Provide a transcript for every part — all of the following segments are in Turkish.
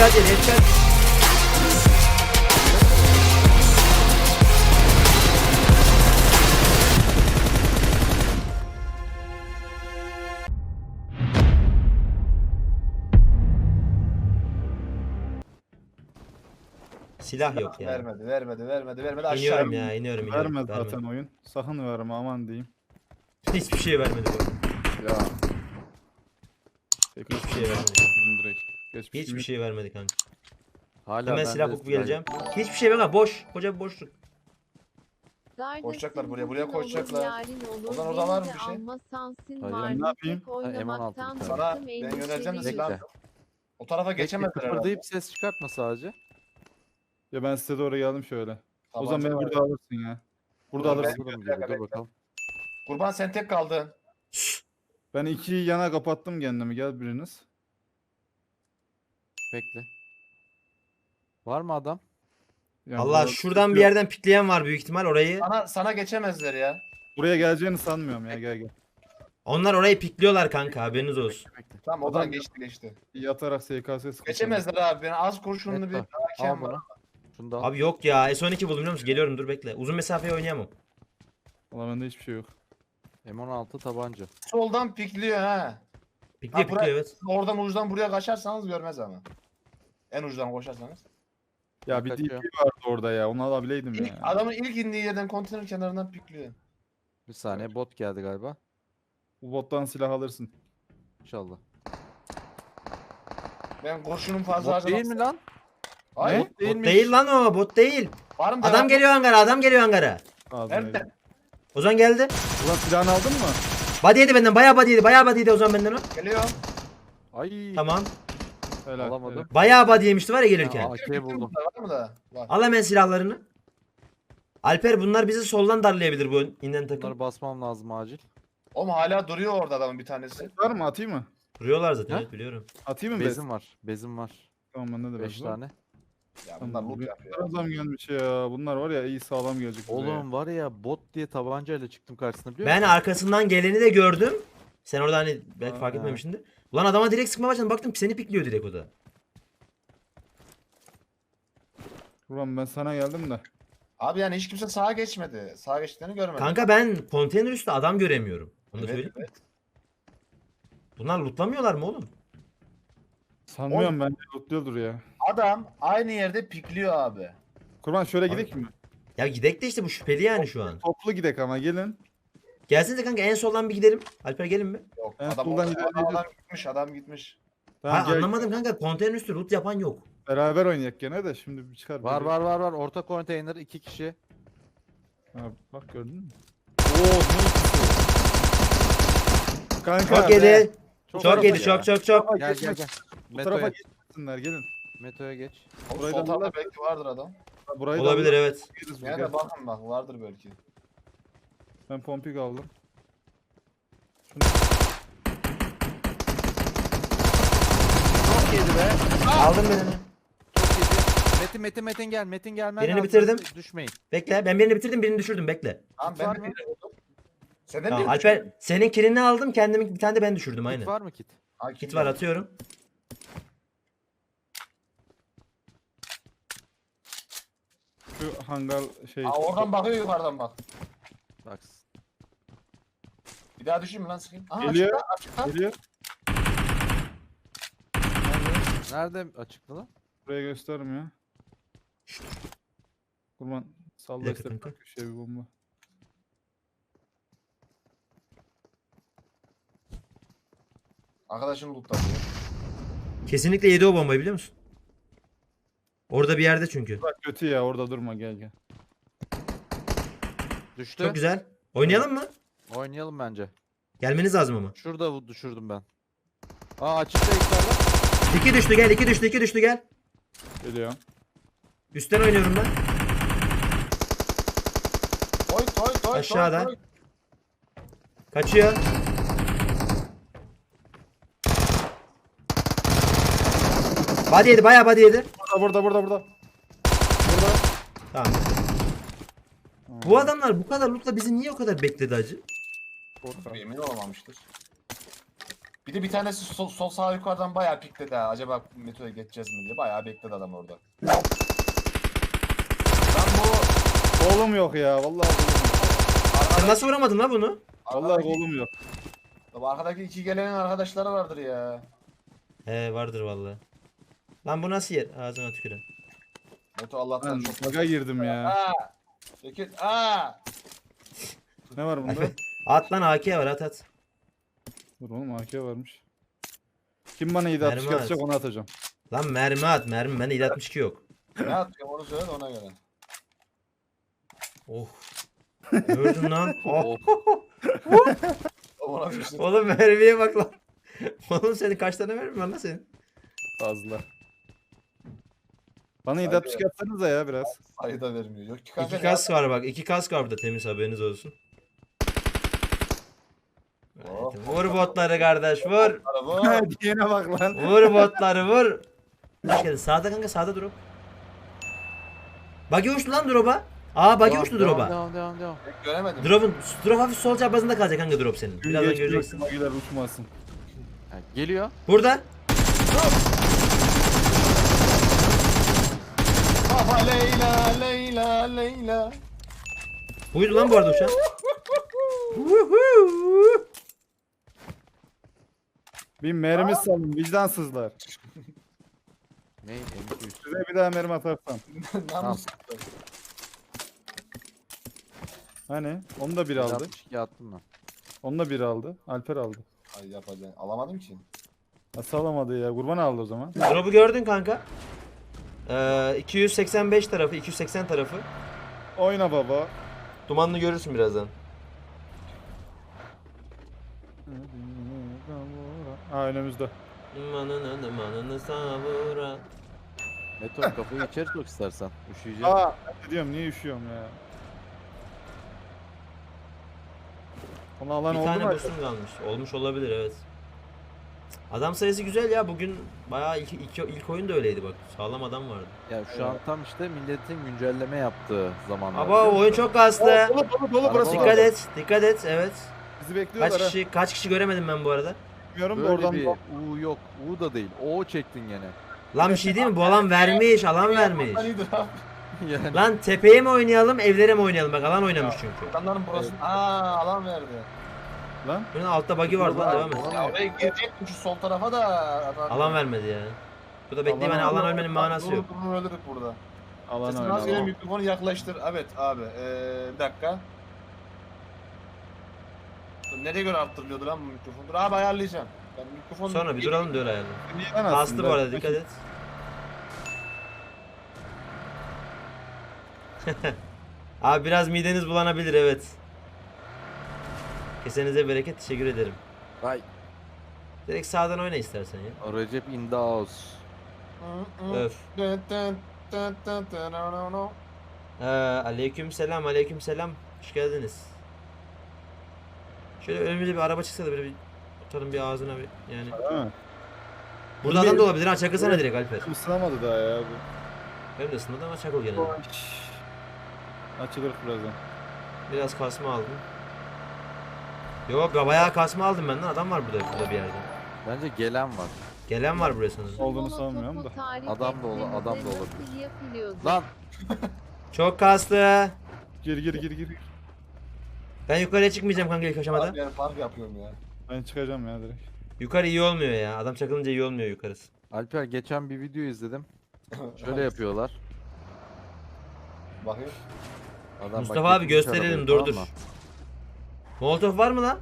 Headshot yedi headshot. Silah yok ya. Vermedi, vermedi, vermedi, vermedi. Aşağı İniyorum ya iniyorum iniyorum. Vermez Vermedi. zaten oyun. Sakın verme aman diyeyim. Hiçbir şey vermedi bu. Ya. Hiçbir şey vermedi. Geçmiş Hiçbir şey vermedi kanka. Hala Hemen bende silah bulup silah geleceğim. Hiçbir şey yok. Boş. Koca bir boşluk. Koşacaklar buraya, buraya koşacaklar. Ozan orada beni var mı de bir şey? Hayır. var. Ben ne yapayım? Tek Ha, M16 oynamaktan bir tane. Sana ben yöneleceğim de silah. O tarafa geçemezler herhalde. kıpırdayıp ses çıkartma sadece. Ya ben size doğru geldim şöyle. o zaman beni Tabanca burada var. alırsın ya. Burada Dur, alırsın. Alırım gibi dakika, dur bekle. bakalım. Kurban sen tek kaldın. Ben iki yana kapattım kendimi. Gel biriniz. Bekle. Var mı adam? Yani Allah burada- şuradan bir yerden pikleyen var büyük ihtimal orayı. Sana sana geçemezler ya. Buraya geleceğini sanmıyorum ya gel gel. Onlar orayı pikliyorlar kanka haberiniz olsun. Bekle. Tamam o Adam- da geçti geçti. Yatarak SKS. Geçemezler abi. Ben az kurşunlu bir Bekle. hakem Al var. bunu. Şunu da al. Abi yok ya S12 buldum biliyor musun? Geliyorum dur bekle. Uzun mesafeye oynayamam. Valla bende hiçbir şey yok. M16 tabanca. Soldan pikliyor ha. Pikliyor Ha, buraya- evet. Oradan uçtan buraya kaçarsanız görmez ama. En uçtan koşarsanız. Ya bir Kaçıyor. DP vardı orada ya. Onu alabileydim İlk, ya. adamın ilk indiği yerden konteyner kenarından pikliyor. Bir saniye bot geldi galiba. Bu bottan silah alırsın. İnşallah. Ben kurşunum fazla Bot değil mi lan? Hayır. Ne? bot Bot Değilmiş. değil lan o bot değil. Var mı Adam geliyor hangara adam geliyor hangara. Ağzına Nerede? Ozan geldi. Ulan silahını aldın mı? Body yedi benden bayağı body yedi bayağı body yedi Ozan benden o. Geliyor. Ay. Tamam. Helal. Alamadım. Bayağı body yemişti var ya gelirken. Aa, AK buldum. Var mı da? Var. Al hemen silahlarını. Alper bunlar bizi soldan darlayabilir bu inden takım. Bunları basmam lazım acil. Oğlum hala duruyor orada adamın bir tanesi. Var mı atayım mı? Duruyorlar zaten Ha? evet biliyorum. Atayım mı bez? Bezim var. Bezim var. Tamam bende de 5 bez var. tane. Ya bunlar loot yapıyor. Adam gelmiş ya. Bunlar var ya iyi sağlam gelecek. buraya. Oğlum var ya bot diye tabancayla çıktım karşısına biliyor Ben musun? arkasından geleni de gördüm. Sen orada hani belki fark Aa. etmemişsindir. Ulan adama direkt sıkmaya başladım. Baktım seni pikliyor direkt o da. Ulan ben sana geldim de. Abi yani hiç kimse sağa geçmedi. Sağa geçtiğini görmedim. Kanka ben konteyner üstü adam göremiyorum. Onu da Evet, söyleyeyim. evet. Bunlar lootlamıyorlar mı oğlum? Sanmıyorum ben lootluyordur ya. Adam aynı yerde pikliyor abi. Kurban şöyle Abi- gidelim mi? Ya gidek de işte bu şüpheli yani şu an. Toplu gidek ama gelin. Gelsenize kanka en soldan bir gidelim. Alper gelin mi? Yok Ben adam, soldan ilerleyeceğim. adam gitmiş adam gitmiş. Tamam, ha gel. anlamadım kanka konteyner üstü loot yapan yok. Beraber oynayak gene de şimdi bir çıkar. Var var var var. Orta konteyner iki kişi. Ha, bak gördün mü? Oo ne? Kanka. Çok be, yedi. Çok, Çok yedi ya. çok çok çok. Gel gel gel. Bu tarafa geçmesinler gelin. Meto'ya geç. Burayı da belki vardır adam. Burayı da Olabilir evet. alırız biz, Yine gel. de bakın bak vardır belki. Ben pompik aldım. Çok yedi be. Aldım birini. Çok yedi. Metin Metin Metin gel. Metin gelmen Birini lazım. bitirdim. Düşmeyin. Bekle ben birini bitirdim birini düşürdüm bekle. Tamam Var ben de mı? Senden Tamam, bir Alper senin kilini aldım kendimi bir tane de ben düşürdüm Kit aynı. var mı kit? Ha, Kit var atıyorum. Şu hangar şey. Aa, oradan bakıyor yukarıdan bak. Bak. Bir daha düşeyim mi lan sıkayım? Aha, Geliyor. açıkta, açıkta. Geliyor. Nerede açıktı lan? Buraya gösteririm ya. Kurban salla istedim kanka. köşeye bir bomba. Arkadaşını lootladı. Kesinlikle yedi o bombayı biliyor musun? Orada bir yerde çünkü. Bak kötü ya orada durma gel gel. Düştü. Çok güzel. Oynayalım mı? Oynayalım bence. Gelmeniz lazım ama. Şurada bu- düşürdüm ben. Aa açıkta yukarıda. İki düştü gel iki düştü iki düştü gel. Geliyorum. Üstten oynuyorum ben. Koy koy koy. Aşağıda. Koy, koy. Kaçıyor. Body yedi bayağı body yedi. Burada burada burada burada. Tamam. Bu adamlar bu kadar lootla bizi niye o kadar bekledi acı? Korkak. Emin olamamıştır. Bir de bir tanesi sol, sol sağ yukarıdan bayağı pikledi ha. Acaba Meto'ya geçeceğiz mi diye. Bayağı bekledi adam orada. Lan bu Kolum yok ya. Vallahi kolum yok. Sen nasıl vuramadın la bunu? Vallahi arkadaki, kolum yok. arkadaki iki gelenin arkadaşları vardır ya. He vardır vallahi. Lan bu nasıl yer? Ağzına tükürün. Meto Allah'tan Ben çok. baga girdim ya. Aa! Çekil. Aa! Ne var bunda? At lan AK var at at. Dur oğlum AK varmış. Kim bana 762 Mermi atacak at. onu atacağım. Lan mermi at mermi. Bende 762 yok. Ne atıyorum onu söyle de ona göre. Oh. Gördün lan. Oh. Ona bir şey. Oğlum mermiye bak lan. Oğlum senin kaç tane mermi var lan senin? Fazla. Bana 762 atsanıza ya biraz. Sayı da vermiyor. Yok ki kanka. İki kask var bak. iki kask var burada temiz haberiniz olsun. Oh. Vur botları kardeş vur. Diyene bak lan. Vur botları vur. Hoş geldin. Sağda kanka sağda drop. Buggy uçtu lan drop'a. Aa buggy Devam, uçtu devam, drop'a. Devam devam devam. Göremedim. Drop'un drop hafif sol çaprazında kalacak kanka drop senin. Birazdan göreceksin. Magiler uçmasın. Ha, geliyor. Burada. Baba Leyla Leyla Leyla. Buydu lan bu arada uçan. Bir mermi salın vicdansızlar. Ne? M200. Size bir daha mermi atarsam. Namus. Hani? Onu da bir aldı. 62 attım ben. Onu da bir aldı. Alper aldı. Ay yapacaksın. Alamadım ki. Nasıl alamadı ya? Kurban aldı o zaman. Drop'u gördün kanka. Ee, 285 tarafı, 280 tarafı. Oyna baba. Dumanlı görürsün birazdan. Ha önümüzde. Dumanını dumanını savura. Meto kafayı içeri sok istersen. Üşüyeceğim. Aa ne diyorum niye üşüyorum ya. Ona alan Bir oldu tane mu? boost'um kalmış. Olmuş olabilir evet. Adam sayısı güzel ya. Bugün bayağı ilk, ilk, ilk oyun da öyleydi bak. Sağlam adam vardı. Ya şu an tam işte milletin güncelleme yaptığı zamanlar. Ama oyun çok kastı. Dolu dolu dolu burası. Araba Dikkat et, dikkat et. Evet. Bizi Kaç bekliyorlar ha. kişi kaç kişi göremedim ben bu arada. Bilmiyorum da Böyle oradan bir U yok. U da değil. O çektin gene. Lan bir şey değil mi? Bu alan vermiş, alan vermiş. Yani. Lan tepeye mi oynayalım, evlere mi oynayalım? Bak alan oynamış çünkü. Adamların burası. Aa alan verdi. Lan. Bunun altta bug'i vardı lan devam et. Ya oraya girecektim şu sol tarafa da. Alan vermedi ya. Bu da bekleyeyim hani Alan- ölmenin manası yok. durur ölürük burada. Alan Sesin oyna. az mikrofonu yaklaştır. Evet abi. Ee, bir dakika. Nereye göre arttırılıyordu lan bu mikrofon? Dur abi ayarlayacağım. Ben mikrofonu... Sonra bir duralım da öyle ayarlayalım. Aslında? bu arada dikkat et. Abi biraz mideniz bulanabilir evet. Kesenize bereket teşekkür ederim. Vay. Direkt sağdan oyna istersen ya. O Recep in the house. Öf. Ee, aleyküm selam aleyküm selam. Hoş geldiniz. Şöyle önümüze bir araba çıksa da böyle bir atalım bir ağzına bir yani. Değil mi? Burada adam da olabilir ha çakılsana direkt Alper. Isınamadı daha ya bu. Benim de ısınmadı ama çakıl gene. Açılır birazdan. Biraz kasma aldım. Yok ya bayağı kasma aldım ben lan adam var burada, burada bir yerde. Bence gelen var. Gelen var buraya sanırım. Olduğunu sanmıyorum da. Adam da ola- adam da olabilir. Lan Çok kastı. Gir gir gir gir. Ben yukarıya çıkmayacağım kanka ilk aşamada. Abi yani park yapıyorum ya. Ben çıkacağım ya direkt. Yukarı iyi olmuyor ya. Adam çakılınca iyi olmuyor yukarısı. Alper geçen bir video izledim. Şöyle yapıyorlar. Bakayım. Adam bak Mustafa abi getirmiş gösterelim arabayı, dur tamam dur. mı? Molotov var mı lan?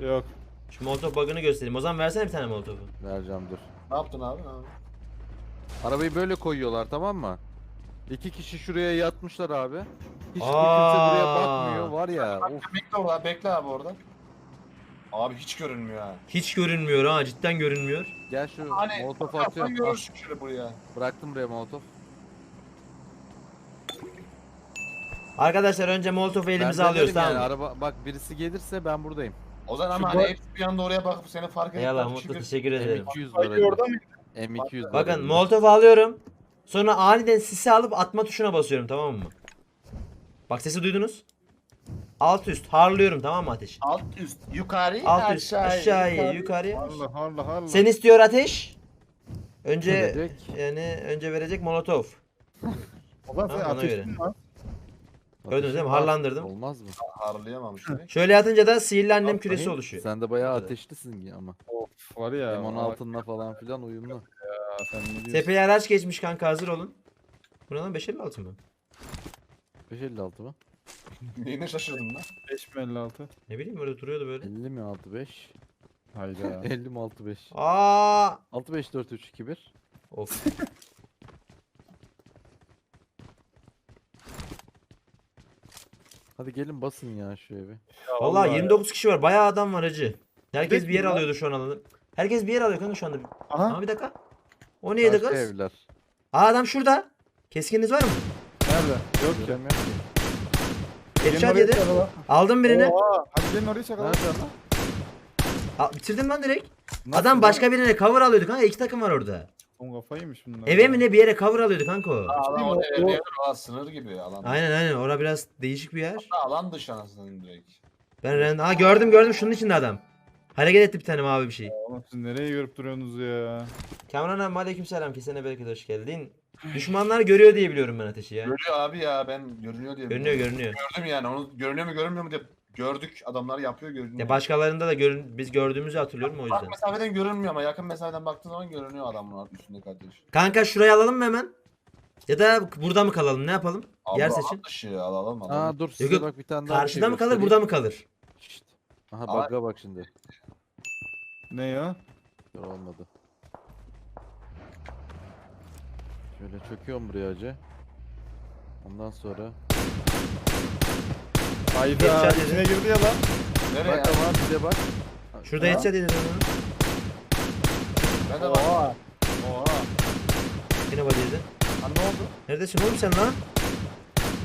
Yok. Şu molotov bug'ını göstereyim. O zaman versene bir tane molotovu. Vereceğim dur. Ne yaptın abi? Ha. Arabayı böyle koyuyorlar tamam mı? İki kişi şuraya yatmışlar abi. Hiçbir kimse Aa. buraya bakmıyor var ya. Of. Bekle orada, bekle abi orada. Abi hiç görünmüyor ha. Hiç görünmüyor ha cidden görünmüyor. Gel şu Hani molotof fotoğraftan atıyorum. Al, görürsün şöyle buraya. Bıraktım buraya molotof. Arkadaşlar önce molotofu elimize Ben alıyoruz tamam yani, mı? Araba bak birisi gelirse ben buradayım. O zaman ama hani bu- hepsi bir anda oraya bakıp seni fark edip Eyvallah Mutlu teşekkür ederim. M200 var. Sanki orada mı? M200 var. Bakın molotofu alıyorum. Sonra aniden sisi alıp atma tuşuna basıyorum tamam mı? Bak sesi duydunuz. Alt üst harlıyorum tamam mı ateş? Alt üst yukarı Alt üst aşağı aşağıya yukarı. Harla harla harla. Sen istiyor ateş. Önce Verecek. yani önce verecek molotov. Ulan sen Ha, ateşin. Var. Gördünüz değil mi? Harlandırdım. Olmaz mı? Harlayamamış demek. Şöyle yatınca da sihirli annem küresi oluşuyor. Sen de bayağı ateşlisin ya ama. Of var ya. M16'ınla falan filan uyumlu. Ya, sen ne diyorsun? Tepeye araç geçmiş kanka hazır olun. Bu ne lan 556 mı? 556 mı? Neyine şaşırdım lan. 5 mi 56? Ne bileyim öyle duruyordu böyle. 50 mi 65? Hayda. 50 mi 65? Aa! 65 4 3 2 1. Of. Hadi gelin basın ya şu evi. Vallahi 29 kişi var. Bayağı adam var hacı. Herkes bir yer lan? alıyordu şu an alanı. Herkes bir yer alıyor kanka şu anda. Aha. Ama bir dakika. O neydi Başka kız? evler. Aa adam şurada. Keskininiz var mı? Nerede? Yok ki. Ki. Headshot yedi. Aldım birini. Oha. Hadi gelin oraya çakalım. Nerede lan? Aa, bitirdim lan direkt. Nasıl Adam başka birine cover alıyordu kanka. iki takım var orada. Oğlum kafayı yemiş bunlar. Eve mi ne bir yere cover alıyordu kanka o. Alan o- o, o- o, sınır gibi alan. Aynen aynen. Ora biraz değişik bir yer. Hatta alan dışı anasının direkt. Ben ren... Aa gördüm gördüm şunun içinde adam. Hareket etti bir tane mavi bir şey. Oğlum siz nereye görüp duruyorsunuz ya? Kamran abi aleykümselam kesene bereket hoş geldin. Düşmanlar görüyor diye biliyorum ben ateşi ya. Görüyor abi ya ben görünüyor diye. Görünüyor görünüyor. Gördüm yani onu görünüyor mu görünmüyor mu diye gördük adamlar yapıyor görünüyor. Ya başkalarında da görün biz gördüğümüzü hatırlıyorum o Bak yüzden. mesafeden görünmüyor ama yakın mesafeden baktığın zaman görünüyor adamın üstündeki ateş. Kanka şurayı alalım mı hemen? Ya da burada mı kalalım ne yapalım? Abi Yer seçin. dışı alalım alalım. Aa dur size yok. bak bir tane daha Karşıda şey mı kalır burada mı kalır? Şşt. Aha bug'a bak şimdi. Ne ya? Dur olmadı. Şöyle çöküyorum buraya acı. Ondan sonra Hayda Headshot içine girdi ya lan. Nereye bak ya? de bak. Şurada Ha? headshot edin onu. Ben de bak. Oha. Oha. Yine body yedi. Ha ne oldu? Neredesin oğlum sen lan?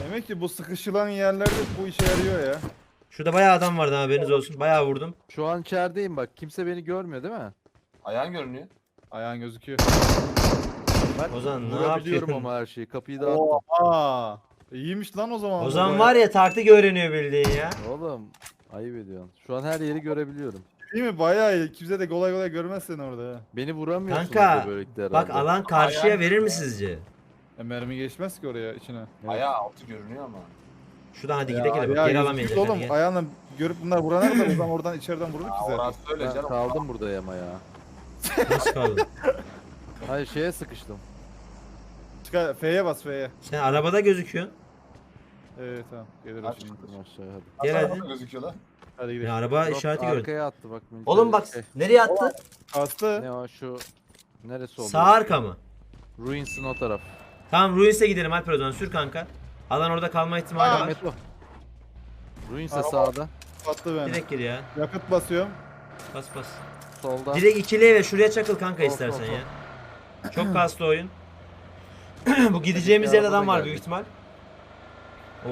Demek ki bu sıkışılan yerlerde bu işe yarıyor ya. Şurada bayağı adam vardı haberiniz olsun. Bayağı vurdum. Şu an içerideyim bak. Kimse beni görmüyor değil mi? Ayağın görünüyor. Ayağın gözüküyor. Bak Ozan, ne vurabiliyorum yapıyorsun? ama her şeyi. Kapıyı da attım. Oha. İyiymiş lan o zaman. Ozan var ya taktik öğreniyor bildiğin ya. Oğlum ayıp ediyorsun. Şu an her yeri görebiliyorum. Değil mi? Bayağı iyi. Kimse de kolay kolay görmez seni orada. ha. Beni vuramıyorsunuz Kanka, böylelikle herhalde. Bak alan karşıya Ayağın- verir mi sizce? E, mermi geçmez ki oraya içine. Evet. Ayağı altı görünüyor ama. Şuradan hadi Ya, gidelim. Bak, ayağı Geri alamayacak. Oğlum hadi gel. ayağına görüp bunlar vurana kadar Ozan oradan içeriden vurur ki Aa, zaten. orası öyle Ben canım. kaldım burada ama ya. Nasıl kaldın? Hayır şeye sıkıştım. Çıkar, F'ye bas F'ye. Sen arabada gözüküyorsun. Evet tamam. Gelir o Aç. şimdi. Aşağıya hadi. Gel hadi. gözüküyor lan. Hadi Ya gidelim. araba Drop işareti gördüm. Arkaya attı bak. militer Oğlum bak şey. nereye attı? Kastı. Ne o şu neresi oldu? Sağ arka mı? Ruins'in o taraf. Tamam Ruins'e gidelim Alper o zaman sür kanka. Alan orada kalma ihtimali Aa, var. Meto. Ruins'e Araba- sağda. Attı beni. Direkt gir ya. Yakıt basıyorum. Bas bas. Solda. Direkt ikili eve şuraya çakıl kanka Sol, istersen sol, sol. ya. Çok kastı oyun. Bu gideceğimiz yerde araba adam da var geldi. büyük ihtimal.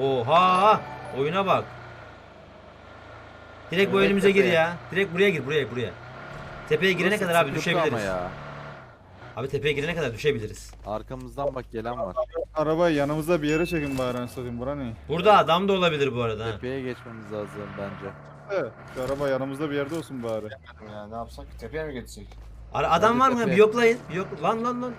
Oha! Oyuna bak. Direkt bu Evet, önümüze gir tepeye. ya. Direkt buraya gir buraya buraya. Tepeye girene Burası kadar abi düşebiliriz. Ya. Abi tepeye girene kadar düşebiliriz. Arkamızdan bak gelen var. Arabayı yanımıza bir yere çekin bari anasını. Bura ne? Burada adam da olabilir bu arada. Tepeye geçmemiz lazım bence. Evet. Şu araba yanımızda bir yerde olsun bari. Ya ne yapsak? Tepeye mi geçsek? Ara- adam Hadi var mı? tepeye. Bir yoklayın. Bir yok. Lan lan lan.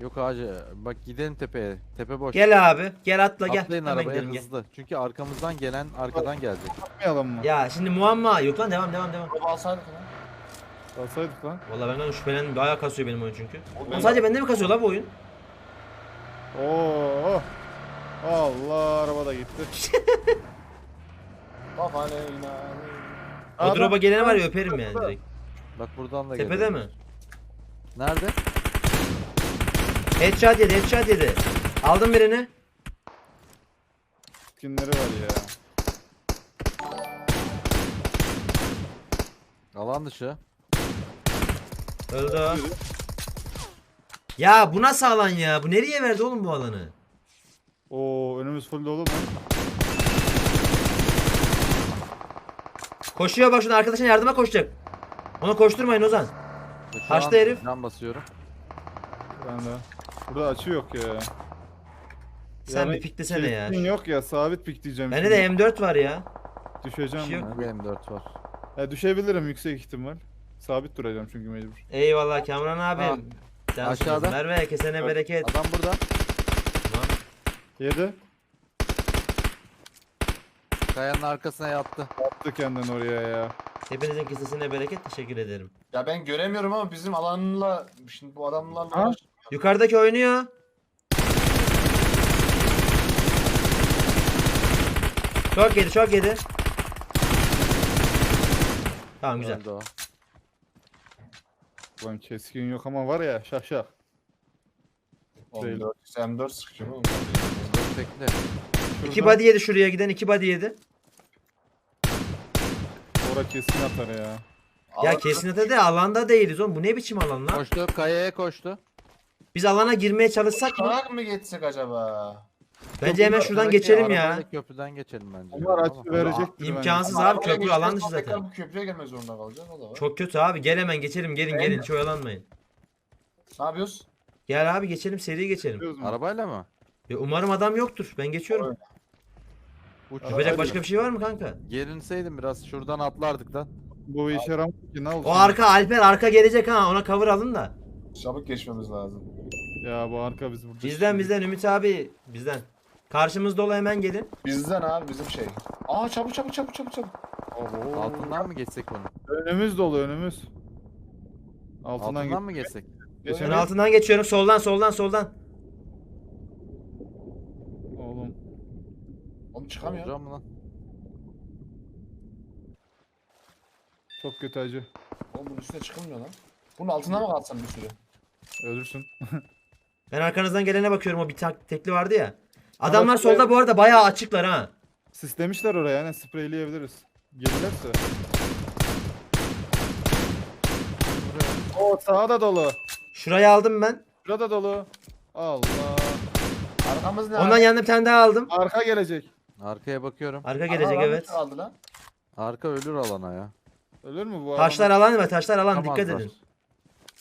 Yok hacı bak gidelim tepeye. Tepe boş. Gel abi. Gel atla gel. Atlayın Hemen arabaya gidelim gel. hızlı. Çünkü arkamızdan gelen arkadan gelecek. Yapmayalım mı? Ya şimdi muamma yok lan devam devam devam. Araba alsaydık lan. Alsaydık lan. Vallahi benden şüphelen bayağı kasıyor benim oyun çünkü. Oğlum sadece bende mi kasıyor la bu oyun? Oo. Allah araba da gitti. Kafana inan. O drop'a bak- gelene var ya öperim yani direkt. Bak buradan da Tepede geliyor. mi? Nerede? Headshot yedi, headshot yedi. Aldım birini. Skinleri var ya. Alan dışı. Öldü o. Ya bu nasıl alan ya? Bu nereye verdi oğlum bu alanı? Oo önümüz full dolu mu? Koşuyor bak şurada arkadaşına yardıma koşacak. Ona koşturmayın Ozan. Şu an herif? Can basıyorum. Ben de. Burada açı yok ya. Sen Yani bir piklesene ya. yok ya sabit pik diyeceğim. Bende de şimdi. M4 var ya. Düşeceğim. şey yok. ya. Benim 4 var. Ya düşebilirim yüksek ihtimal. Sabit duracağım çünkü mecbur. Eyvallah Kamran abi. Ha, aşağıda. Merve kesene bereket. Adam burada. Tamam. Yedi. Kayanın arkasına yattı. Attı kendini oraya ya. Hepinizin kesesine bereket. Teşekkür ederim. Ya ben göremiyorum ama bizim alanla şimdi bu adamlarla Ha? uğraş- Yukarıdaki oynuyor. Çok yedi, çok yedi. Tamam güzel. Öldü o. Ulan keskin yok ama var ya şah şah. Değil. 14 M4 sıkıyorum oğlum. Dur bekle. İki body yedi şuraya giden iki body yedi. Ora keskin atar ya. Ya kesinlikle de alanda değiliz oğlum. Bu ne biçim alan lan? Koştu. Kayaya koştu. Biz alana girmeye çalışsak mı? Uçarak mı geçsek acaba? Bence hemen şuradan geçelim ya. Köprüden geçelim bence. Onlar açı verecek. İmkansız abi arabaya köprü alan dışı geçeceğiz, tekrar zaten. Bu köprüye gelmek zorunda kalacağız o da var. Çok kötü abi. Gel hemen geçelim. Gelin gelin. Hiç oyalanmayın. Ne yapıyoruz? Gel abi geçelim. Seri geçelim. Arabayla mı? Ya umarım adam yoktur. Ben geçiyorum. Uç. Araba- Yapacak başka bir şey var mı kanka? Gerinseydim biraz şuradan atlardık lan. Bu işe yaramaz ki ne oldu? O arka Alper arka gelecek ha. Ona cover alın da. Çabuk geçmemiz lazım. Ya bu arka biz burada. Bizden bizden Ümit abi bizden. Karşımız dolu hemen gelin. Bizden abi bizim şey. Aa çabuk çabuk çabuk çabuk çabuk. Oho. Altından mı geçsek bunu? Önümüz dolu önümüz. Altından, Altından mı geçsek? Ben Geçemeyiz. altından geçiyorum. Soldan soldan soldan. Oğlum. Oğlum çıkamıyor. Olacağım mı lan? Çok kötü acı. Oğlum bunun üstüne çıkılmıyor lan. Bunun altına mı kalsam bir süre? Ölürsün. Ben arkanızdan gelene bakıyorum. O bir tak- tekli vardı ya. Adamlar Ama- solda bu arada bayağı açıklar ha. Sislemişler oraya yani spreyleyebiliriz. Gelirlerse. O sağda dolu. Şurayı aldım ben. Şurada dolu. Allah. Arkamız ne Ondan abi? yanına bir tane daha aldım. Arka gelecek. Arkaya bakıyorum. Arka Aha, gelecek lan evet. Aldı lan. Arka ölür alana ya. Ölür mü bu Taşlar adam? alan mı? Taşlar alan dikkat edin.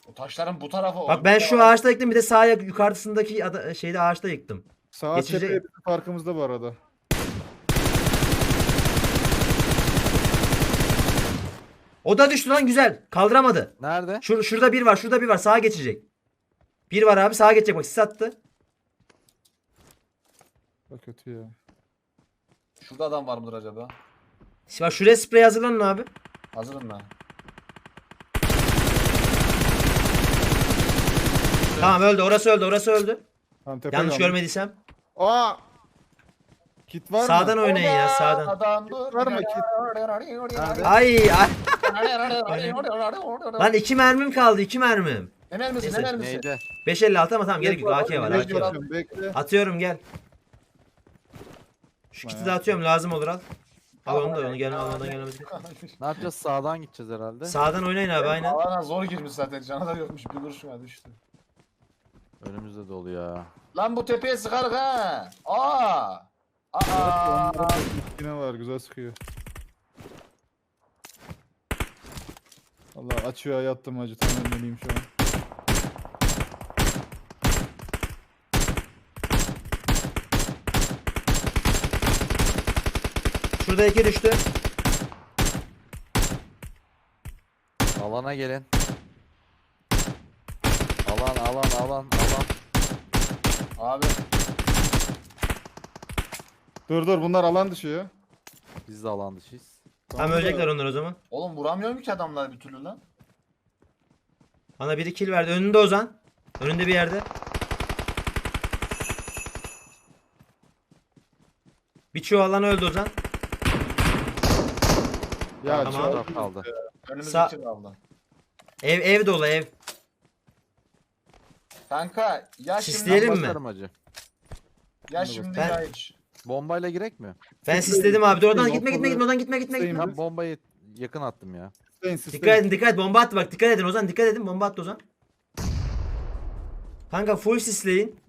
O taşların bu tarafı. Bak ben şu ağaçta yıktım bir de sağ yak- yukarısındaki ada- şeyde ağaçta yıktım. Sağ Geçecek. tepeye bizim farkımızda bu arada. O da düştü lan güzel. Kaldıramadı. Nerede? Şur şurada bir var, şurada bir var. Sağa geçecek. Bir var abi sağa geçecek bak sis attı. Çok kötü ya. Şurada adam var mıdır acaba? Bak şuraya sprey hazırlanın abi. Hazırım ben. Tamam öldü. Orası öldü. Orası öldü. Tamam, tepe Yanlış kaldı. görmediysem. Aa! Kit var Sağdan mı? oynayın ya sağdan. Adam dur. Var mı Ay ay. Lan iki mermim kaldı. iki mermim. Ne mermisi ne Neyse, mermisi? Neydi? 556 ama tamam gerek yok. AK var. AK var. Bekle. Atıyorum gel. Şu kiti de atıyorum lazım olur al. Al onu da onu gel almadan gelmemiz. Ne yapacağız? Sağdan gideceğiz herhalde. Sağdan oynayın abi aynen. Alana zor girmiş zaten. Cana da yokmuş. Bir kurşuna düştü. Önümüzde dolu ya. Lan bu tepeye sıkarık ha. Aa. Aa. Yine var güzel sıkıyor. Allah açıyor yattım acı tam önleneyim şu an. Şurada iki düştü. Alana gelin. Alan alan alan. Abi. Dur dur bunlar alan dışı ya. Biz de alan dışıyız. Tam ölecekler onlar o zaman. Oğlum vuramıyorum ki adamlar bir türlü lan. Bana biri kill verdi. Önünde Ozan. Önünde bir yerde. Bir çuval öldü Ozan. Ya Tamam. çok- Taraf kaldı. Önümüzdeki Sa- kaldı. Ev ev dolu ev. Kanka ya şimdi Sisleyelim mi? Başlarım acı. ya şimdi Ben- ya hiç. Bombayla girek mi? Ben sisledim abi. Dur oradan gitme gitme gitme oradan gitme gitme gitme. Ben bombayı yakın attım ya. Dikkat edin dikkat et. Bomba attı bak dikkat edin Ozan dikkat edin bomba attı Ozan. Kanka full sisleyin.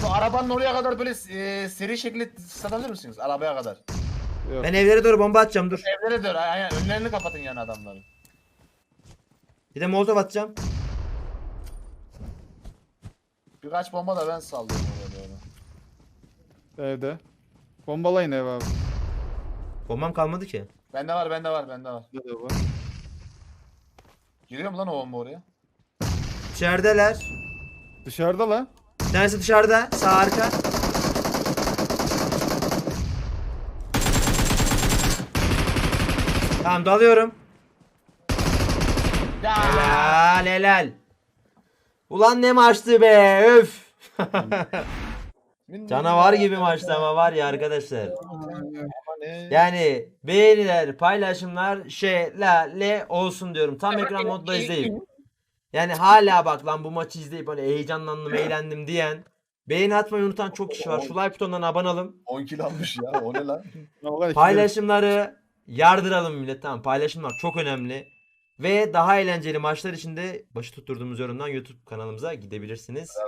Şu arabanın oraya kadar böyle e, seri şekilde satabilir misiniz? Arabaya kadar. Yok. Ben evlere doğru bomba atacağım dur. Evlere dön. Aynen önlerini kapatın yani adamların. Bir de molotov atacağım. Birkaç bomba da ben sallıyorum oraya doğru. Evde. Bombalayın ev abi. Bombam kalmadı ki. Bende var bende var bende var. Evde de var. Giriyor mu lan o bomba oraya? İçerideler. Dışarıda lan. Bir tanesi dışarıda. Sağ arka. Tamam dalıyorum. Helal helal. Ulan ne maçtı be öf. Canavar gibi maçtı ama var ya arkadaşlar. Yani beğeniler, paylaşımlar şelale olsun diyorum. Tam ekran modda izleyip. Yani hala bak lan bu maçı izleyip böyle heyecanlandım, eğlendim diyen beğeni atmayı unutan çok kişi var. Şu like butonuna abone olun. 10 kilo almış ya o ne lan? Paylaşımları yardıralım millet. Tamam paylaşımlar çok önemli. Ve daha eğlenceli maçlar için de başı tutturduğumuz yorumdan YouTube kanalımıza gidebilirsiniz.